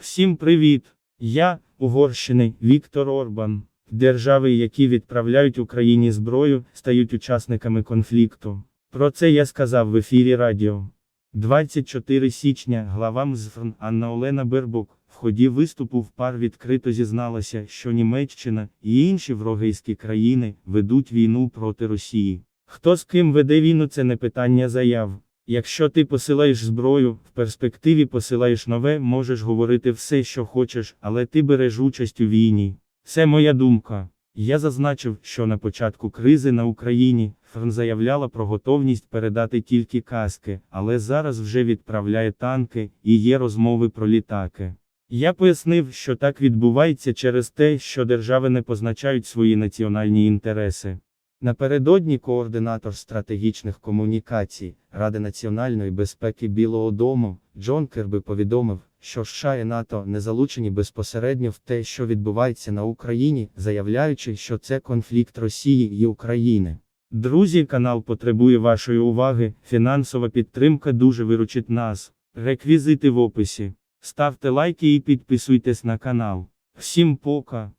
Всім привіт! Я, Угорщини, Віктор Орбан. Держави, які відправляють Україні зброю, стають учасниками конфлікту. Про це я сказав в ефірі радіо. 24 січня глава МЗФРН Анна Олена Бербок в ході виступу в пар відкрито зізналася, що Німеччина і інші врогейські країни ведуть війну проти Росії. Хто з ким веде війну, це не питання заяв. Якщо ти посилаєш зброю, в перспективі посилаєш нове, можеш говорити все, що хочеш, але ти береш участь у війні. Це моя думка. Я зазначив, що на початку кризи на Україні ФРН заявляла про готовність передати тільки каски, але зараз вже відправляє танки і є розмови про літаки. Я пояснив, що так відбувається через те, що держави не позначають свої національні інтереси. Напередодні координатор стратегічних комунікацій Ради національної безпеки Білого Дому Джон Керби повідомив, що США і НАТО не залучені безпосередньо в те, що відбувається на Україні, заявляючи, що це конфлікт Росії і України. Друзі, канал потребує вашої уваги. Фінансова підтримка дуже виручить нас. Реквізити в описі. Ставте лайки і підписуйтесь на канал. Всім пока!